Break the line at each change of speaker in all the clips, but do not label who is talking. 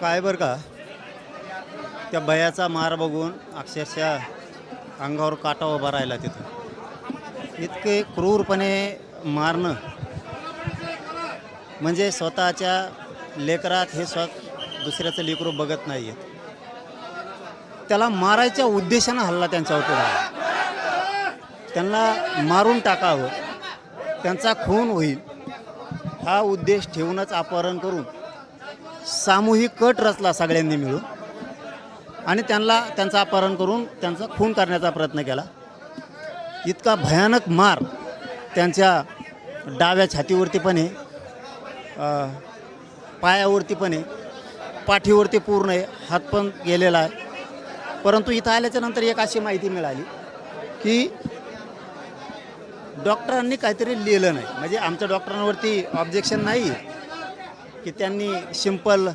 काय बरं का? त्या भयाचा मार बघून अक्षरशः अंगावर काटा उभा राहिला तिथं. इतके क्रूरपणे मारणं. म्हणजे स्वतःच्या लेकरात हे स्व दुसऱ्याचं लेकरू बघत नाही आहेत त्याला मारायच्या उद्देशानं हल्ला त्यांच्यावरती झाला त्यांना मारून टाकावं. त्यांचा खून होईल. हा उद्देश ठेवूनच अपहरण करून सामूहिक कट रचला सगळ्यांनी मिळून. आणि त्यांना त्यांचं अपहरण करून त्यांचा खून करण्याचा प्रयत्न केला. इतका भयानक मार त्यांच्या डाव्या छातीवरती पण आहे. पायावरती पण आहे. पाठीवरती पूर्ण आहे. हात पण गेलेला आहे. परंतु इथं आल्याच्यानंतर एक अशी माहिती मिळाली की डॉक्टरांनी काहीतरी लिहिलं नाही. म्हणजे आमच्या डॉक्टरांवरती ऑब्जेक्शन नाही. की त्यांनी सिंपल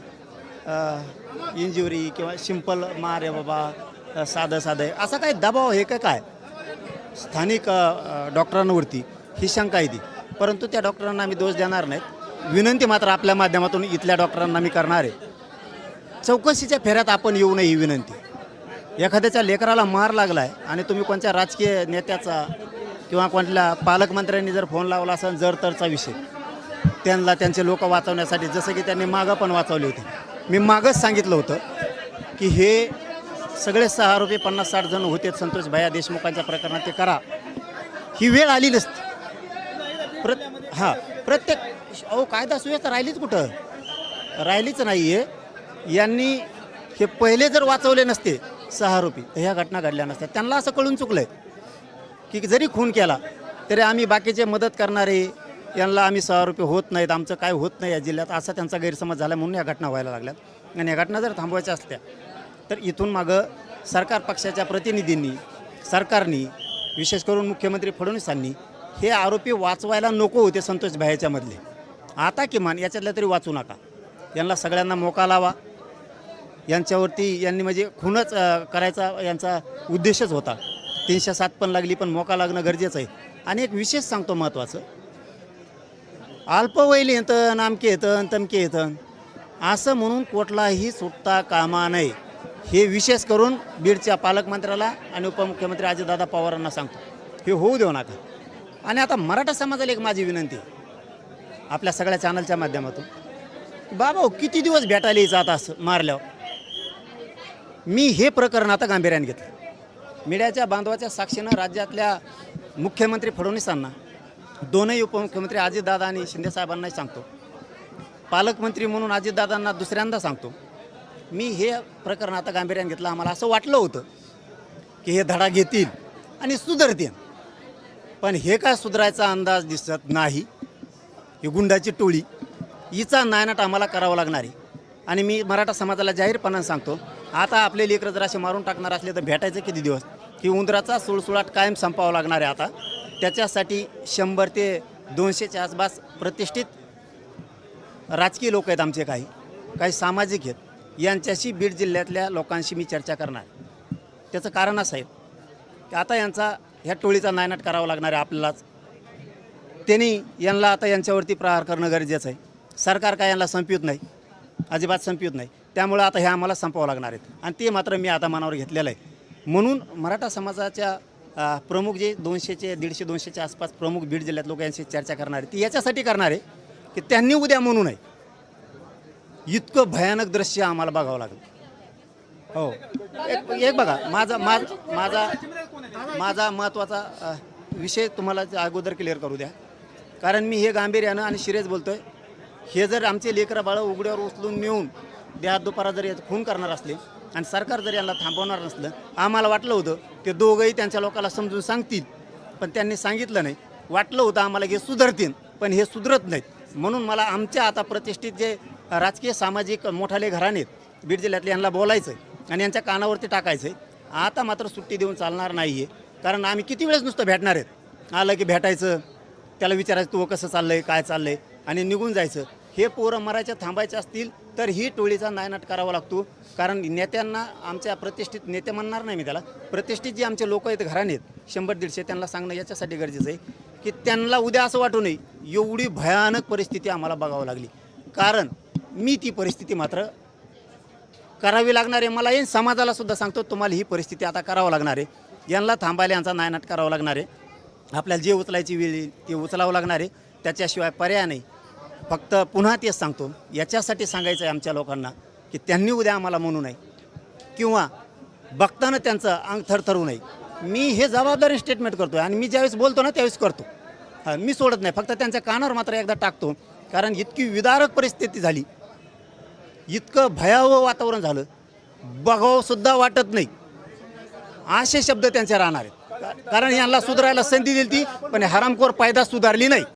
इंजुरी किंवा सिंपल मार आहे बाबा साधं साधं आहे. असा काही दबाव हे का काय? स्थानिक डॉक्टरांवरती ही शंका आहे ती. परंतु त्या डॉक्टरांना आम्ही दोष देणार नाहीत. विनंती मात्र आपल्या माध्यमातून इथल्या डॉक्टरांना मी करणार आहे. चौकशीच्या फेऱ्यात आपण येऊ नये ही विनंती. एखाद्याच्या लेकराला मार लागला आहे आणि तुम्ही कोणत्या राजकीय नेत्याचा किंवा कोणत्या पालकमंत्र्यांनी जर फोन लावला असेल जर तरचा विषय त्यांना त्यांचे लोक वाचवण्यासाठी जसं की त्यांनी मागं पण वाचवले होते. मी मागंच सांगितलं होतं की हे सगळे सहा रुपये पन्नास साठ जण होते संतोष भैया देशमुखांच्या प्रकरणात ते करा. ही वेळ आली नसती. प्र हां प्रत्येक अहो कायदा सुव्यवस्था राहिलीच कुठं? राहिलीच नाही आहे यांनी हे पहिले जर वाचवले नसते सहा रुपये तर ह्या घटना घडल्या नसत्या. त्यांना असं कळून चुकलं आहे की जरी खून केला तरी आम्ही बाकीचे मदत करणारे यांना आम्ही सहा रुपये होत नाहीत आमचं काय होत नाही या जिल्ह्यात असा त्यांचा गैरसमज झाला म्हणून या घटना व्हायला लागल्यात. आणि या घटना जर थांबवायच्या असत्या तर इथून मागं सरकार पक्षाच्या प्रतिनिधींनी सरकारनी विशेष करून मुख्यमंत्री फडणवीसांनी हे आरोपी वाचवायला नको होते संतोष भायाच्यामधले आता किमान याच्यातल्या तरी वाचू नका. यांना सगळ्यांना मोका लावा. यांच्यावरती यांनी म्हणजे खूनच करायचा यांचा उद्देशच होता. तीनशे सात पण लागली पण मोका लागणं गरजेचं आहे. आणि एक विशेष सांगतो महत्त्वाचं. अल्पवयीन येतं नामके येतं तमके येतं असं म्हणून कुठलाही सुटता कामा नये. हे विशेष करून बीडच्या पालकमंत्र्याला आणि उपमुख्यमंत्री अजितदादा पवारांना सांगतो. हे होऊ देऊ नका. आणि आता मराठा समाजाला एक माझी विनंती. आपल्या सगळ्या चॅनलच्या माध्यमातून. बाबा हो, किती दिवस भेटायला यायचं आता असं मारल्यावर? मी हे प्रकरण आता गांभीर्याने घेतलं. मीडियाच्या बांधवाच्या साक्षीनं राज्यातल्या मुख्यमंत्री फडणवीसांना दोनही उपमुख्यमंत्री अजितदादा आणि शिंदेसाहेबांनाही सांगतो. पालकमंत्री म्हणून अजितदादांना दुसऱ्यांदा सांगतो. मी हे प्रकरण आता गांभीर्याने घेतलं आम्हाला असं वाटलं होतं की हे धडा घेतील आणि सुधारतील. पण हे काय सुधारायचा अंदाज दिसत नाही. ही गुंडाची टोळी हिचा नायनाट आम्हाला करावं लागणार आहे. आणि मी मराठा समाजाला जाहीरपणाने सांगतो आता आपले लेकरं जर असे मारून टाकणार असले तर भेटायचं किती दिवस? ही उंदराचा सुळसुळाट कायम संपावा लागणार आहे आता. त्याच्यासाठी शंभर ते दोनशेच्या आसपास प्रतिष्ठित राजकीय लोक आहेत आमचे काही. काही सामाजिक आहेत. यांच्याशी बीड जिल्ह्यातल्या लोकांशी मी चर्चा करणार. त्याचं कारण असं आहे की आता यांचा ह्या टोळीचा नायनाट करावा लागणार आहे आपल्यालाच. त्यांनी यांना आता यांच्यावरती प्रहार करणं गरजेचं आहे. सरकार काय यांना संपवत नाही. अजिबात संपवत नाही. त्यामुळं आता हे आम्हाला संपवावं लागणार आहेत. आणि ते मात्र मी आता मनावर घेतलेलं आहे. म्हणून मराठा समाजाच्या प्रमुख जे दोनशेचे दीडशे दोनशेच्या आसपास प्रमुख बीड जिल्ह्यात लोक यांची चर्चा करणार आहे ती याच्यासाठी करणार आहे की त्यांनी उद्या म्हणू नये इतकं भयानक दृश्य आम्हाला बघावं लागलं. हो. एक एक बघा माझा माझ माझा माझा महत्त्वाचा विषय तुम्हाला अगोदर क्लिअर करू द्या. कारण मी हे गांभीर्यानं आणि शिरेज बोलतोय. हे जर आमचे लेकरं बाळं उघड्यावर उचलून नेऊन देहात दुपारा जर याचं खून करणार असले आणि सरकार जर यांना थांबवणार नसलं आम्हाला वाटलं होतं ते दोघंही त्यांच्या लोकांना समजून सांगतील. पण त्यांनी सांगितलं नाही. वाटलं होतं आम्हाला हे सुधारतील पण हे सुधरत नाहीत. म्हणून मला आमच्या आता प्रतिष्ठित जे राजकीय सामाजिक मोठाले घराणे आहेत बीड जिल्ह्यातले यांना बोलायचं आहे आणि यांच्या कानावरती टाकायचं आहे आता मात्र सुट्टी देऊन चालणार नाही आहे कारण आम्ही किती वेळेस नुसतं भेटणार आहेत? आलं की भेटायचं त्याला विचारायचं तू कसं चाललं आहे काय चाललं आहे आणि निघून जायचं. हे पोरं मरायच्या थांबायचे असतील तर ही टोळीचा नायनाट करावा लागतो. कारण नेत्यांना आमच्या प्रतिष्ठित नेते म्हणणार नाही मी त्याला. प्रतिष्ठित जे आमचे लोक आहेत घराणे आहेत शंभर दीडशे त्यांना सांगणं याच्यासाठी गरजेचं आहे की त्यांना उद्या असं वाटू नये एवढी भयानक परिस्थिती आम्हाला बघावं लागली. कारण मी ती परिस्थिती मात्र करावी लागणार आहे. मला येईन समाजाला सुद्धा सांगतो तुम्हाला ही परिस्थिती आता करावं लागणार आहे. यांना थांबायला यांचा नायनाट करावं लागणार आहे. आपल्याला जे उचलायची वेळ येईल ते उचलावं लागणार आहे. त्याच्याशिवाय पर्याय नाही. फक्त पुन्हा तेच सांगतो. याच्यासाठी सांगायचं आहे आमच्या लोकांना की त्यांनी उद्या आम्हाला म्हणू नये. किंवा बघताना त्यांचं अंग थरथरू नये. मी हे जबाबदारी स्टेटमेंट करतो आणि मी ज्यावेळेस बोलतो ना त्यावेळेस करतो. हां मी सोडत नाही. फक्त त्यांच्या कानावर मात्र एकदा टाकतो. कारण इतकी विदारक परिस्थिती झाली. इतकं भयावह वातावरण झालं. बघावंसुद्धा वाटत नाही. असे शब्द त्यांचे राहणार आहेत. कारण यांना सुधारायला संधी दिली ती पण हरामखोर पायदा सुधारली नाही.